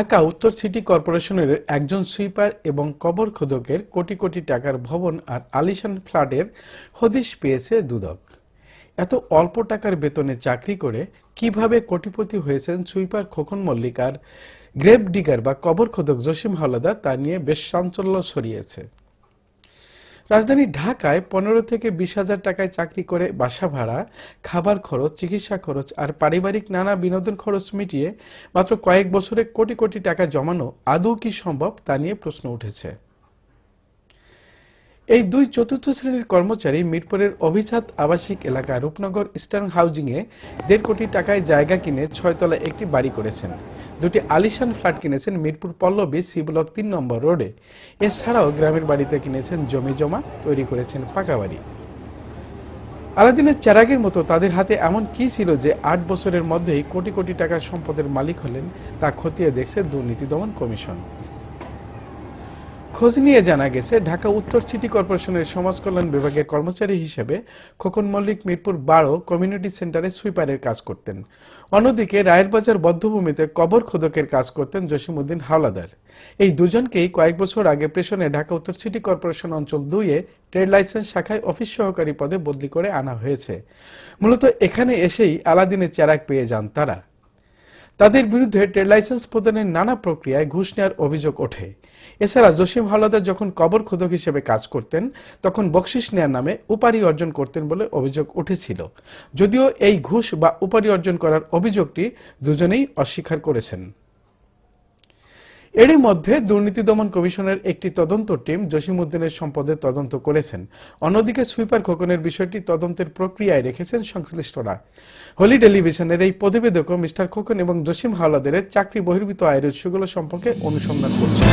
ঢাকা উত্তর সিটি কর্পোরেশনের একজন সুইপার এবং কবর খোদকের কোটি কোটি টাকার ভবন আর আলিশান ফ্ল্যাটের হদিশ পেয়েছে দুদক। এত অল্প টাকার বেতনে চাকরি করে কীভাবে কোটিপতি হয়েছেন সুইপার খোকন মল্লিকার গ্রেপ ডিগার বা কবর খোদক জসিম হাওলাদার তা নিয়ে বেশ চাঞ্চল্য ছড়িয়েছে। রাজধানী ঢাকায় পনেরো থেকে বিশ হাজার টাকায় চাকরি করে বাসা ভাড়া, খাবার খরচ, চিকিৎসা খরচ আর পারিবারিক নানা বিনোদন খরচ মিটিয়ে মাত্র কয়েক বছরে কোটি কোটি টাকা জমানো আদৌ কি সম্ভব তা নিয়ে প্রশ্ন উঠেছে। এই দুই চতুর্থ শ্রেণির কর্মচারী মিরপুরের অভিজাত আবাসিক এলাকা রূপনগর ইস্টার্ন হাউজিংয়ে দেড় কোটি টাকায় জায়গা কিনে ছয়তলা একটি বাড়ি করেছেন। দুটি আলিশান ফ্ল্যাট কিনেছেন মিরপুর পল্লবী সি ব্লক তিন নম্বর রোডে। এছাড়াও গ্রামের বাড়িতে কিনেছেন জমি জমা, তৈরি করেছেন পাকা বাড়ি। আলাদিনের চারাগের মতো তাদের হাতে এমন কি ছিল যে আট বছরের মধ্যেই কোটি কোটি টাকার সম্পদের মালিক হলেন তা খতিয়ে দেখছে দুর্নীতি দমন কমিশন। খোঁজ নিয়ে জানা গেছে, ঢাকা উত্তর সিটি কর্পোরেশনের সমাজ কল্যাণ বিভাগের কর্মচারী হিসেবে খোকন মল্লিক মিরপুর বারো কমিউনিটি সেন্টারে সুইপারের কাজ করতেন। অন্যদিকে রায়েরবাজার বদ্ধভূমিতে কবর খোদকের কাজ করতেন জসিমউদ্দিন হাওলাদার। এই দুজনকেই কয়েক বছর আগে প্রেষণে ঢাকা উত্তর সিটি কর্পোরেশন অঞ্চল দুইয়ে ট্রেড লাইসেন্স শাখায় অফিস সহকারী পদে বদলি করে আনা হয়েছে। মূলত এখানে এসেই আলাদিনের চেরাক পেয়ে যান তারা। তাদের বিরুদ্ধে ট্রেড লাইসেন্স প্রদানের নানা প্রক্রিয়ায় ঘুষ নেওয়ার অভিযোগ ওঠে। এছাড়া জসিম হাওলাদার যখন কবর খোদক হিসেবে কাজ করতেন, তখন বকশিস নেয়ার নামে উপারি অর্জন করতেন বলে অভিযোগ উঠেছিল। যদিও এই ঘুষ বা উপারি অর্জন করার অভিযোগটি দুজনেই অস্বীকার করেছেন। এরই মধ্যে দুর্নীতি দমন কমিশনের একটি তদন্ত টিম জসিমউদ্দিনের সম্পদে তদন্ত করেছেন। অন্যদিকে সুইপার খোকনের বিষয়টি তদন্তের প্রক্রিয়ায় রেখেছেন সংশ্লিষ্টরা। হোলি টেলিভিশনের এই প্রতিবেদকও মিস্টার খোকন এবং জসিম হাওলাদের চাকরি বহির্ভূত আয়ের উৎসগুলো সম্পর্কে অনুসন্ধান করছেন।